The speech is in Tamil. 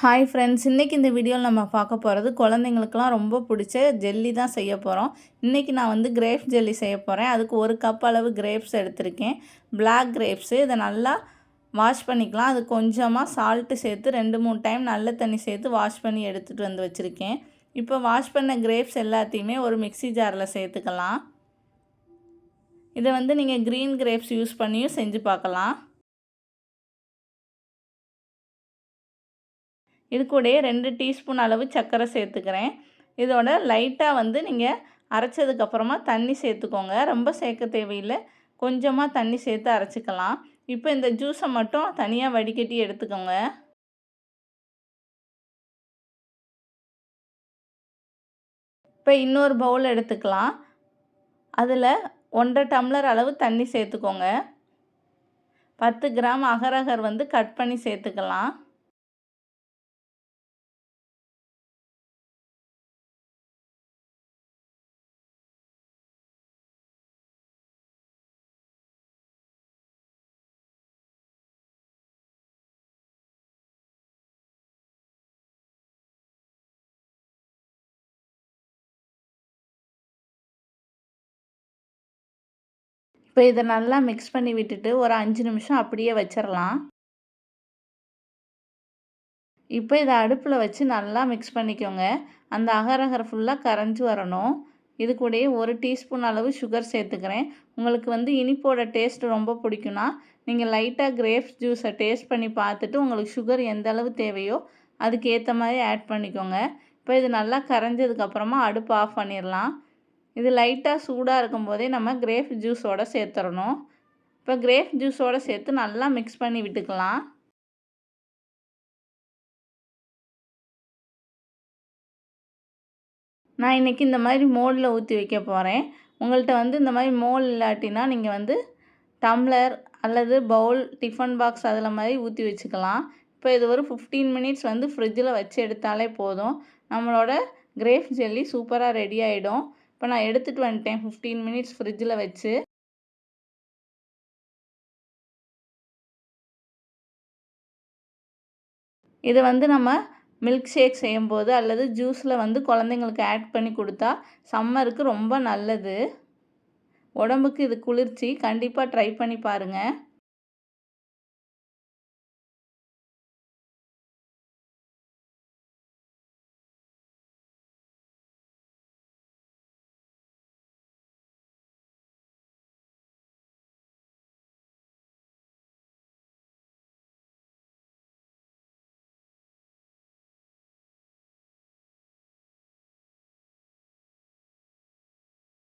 ஹாய் ஃப்ரெண்ட்ஸ் இன்றைக்கி இந்த வீடியோவில் நம்ம பார்க்க போகிறது குழந்தைங்களுக்குலாம் ரொம்ப பிடிச்ச ஜெல்லி தான் செய்ய போகிறோம் இன்றைக்கி நான் வந்து கிரேப் ஜெல்லி செய்ய போகிறேன் அதுக்கு ஒரு கப் அளவு கிரேப்ஸ் எடுத்திருக்கேன். பிளாக் கிரேப்ஸு இதை நல்லா வாஷ் பண்ணிக்கலாம். அது கொஞ்சமாக சால்ட்டு சேர்த்து ரெண்டு மூணு டைம் நல்ல தண்ணி சேர்த்து வாஷ் பண்ணி எடுத்துகிட்டு வந்து வச்சுருக்கேன். இப்போ வாஷ் பண்ண கிரேப்ஸ் எல்லாத்தையுமே ஒரு மிக்சி ஜாரில் சேர்த்துக்கலாம். இதை வந்து நீங்கள் க்ரீன் கிரேப்ஸ் யூஸ் பண்ணியும் செஞ்சு பார்க்கலாம். இது கூடயே ரெண்டு டீஸ்பூன் அளவு சர்க்கரை சேர்த்துக்கிறேன். இதோட லைட்டாக வந்து நீங்கள் அரைச்சதுக்கப்புறமா தண்ணி சேர்த்துக்கோங்க. ரொம்ப சேர்க்க தேவையில்லை. கொஞ்சமாக தண்ணி சேர்த்து அரைச்சிக்கலாம். இப்போ இந்த ஜூஸை மட்டும் தனியாக வடிகட்டி எடுத்துக்கோங்க. இப்போ இன்னொரு பவுல் எடுத்துக்கலாம். அதில் ஒன்றரை டம்ளர் அளவு தண்ணி சேர்த்துக்கோங்க. பத்து கிராம் அகரகர் வந்து கட் பண்ணி சேர்த்துக்கலாம். இப்போ இதை நல்லா மிக்ஸ் பண்ணி விட்டுட்டு ஒரு அஞ்சு நிமிஷம் அப்படியே வச்சிடலாம் இப்போ இதை அடுப்பில் வச்சு நல்லா மிக்ஸ் பண்ணிக்கோங்க. அந்த அகரகர் ஃபுல்லாக கரைஞ்சி வரணும். இது கூடயே ஒரு டீஸ்பூன் அளவு சுகர் சேர்த்துக்கிறேன். உங்களுக்கு வந்து இனிப்போட டேஸ்ட் ரொம்ப பிடிக்கும்னா நீங்கள் லைட்டாக கிரேப்ஸ் ஜூஸை டேஸ்ட் பண்ணி பார்த்துட்டு உங்களுக்கு சுகர் எந்த அளவு தேவையோ அதுக்கு ஏற்ற மாதிரி ஆட் பண்ணிக்கோங்க. இப்போ இது நல்லா கரைஞ்சதுக்கப்புறமா அடுப்பு ஆஃப் பண்ணிடலாம் இது லைட்டாக சூடாக இருக்கும் போதே நம்ம கிரேப் ஜூஸோடு சேர்த்துடணும் இப்போ கிரேப் ஜூஸோடு சேர்த்து நல்லா மிக்ஸ் பண்ணி விட்டுக்கலாம். நான் இன்றைக்கி இந்த மாதிரி மோலில் ஊற்றி வைக்க போகிறேன் உங்கள்கிட்ட வந்து இந்த மாதிரி மோல் இல்லாட்டினா நீங்கள் வந்து டம்ளர் அல்லது பவுல் டிஃபன் பாக்ஸ் அதில் மாதிரி ஊற்றி வச்சுக்கலாம். இப்போ இது ஒரு ஃபிஃப்டீன் மினிட்ஸ் வந்து ஃப்ரிட்ஜில் வச்சு எடுத்தாலே போதும். நம்மளோட கிரேப் ஜெல்லி சூப்பராக ரெடி ஆகிடும் இப்போ நான் எடுத்துகிட்டு வந்துட்டேன் ஃபிஃப்டீன் மினிட்ஸ் ஃப்ரிட்ஜில் வச்சு. இதை வந்து நம்ம மில்க் ஷேக் செய்யும்போது அல்லது ஜூஸில் வந்து குழந்தைங்களுக்கு ஆட் பண்ணி கொடுத்தா சம்மருக்கு ரொம்ப நல்லது. உடம்புக்கு இது குளிர்ச்சி. கண்டிப்பாக ட்ரை பண்ணி பாருங்கள்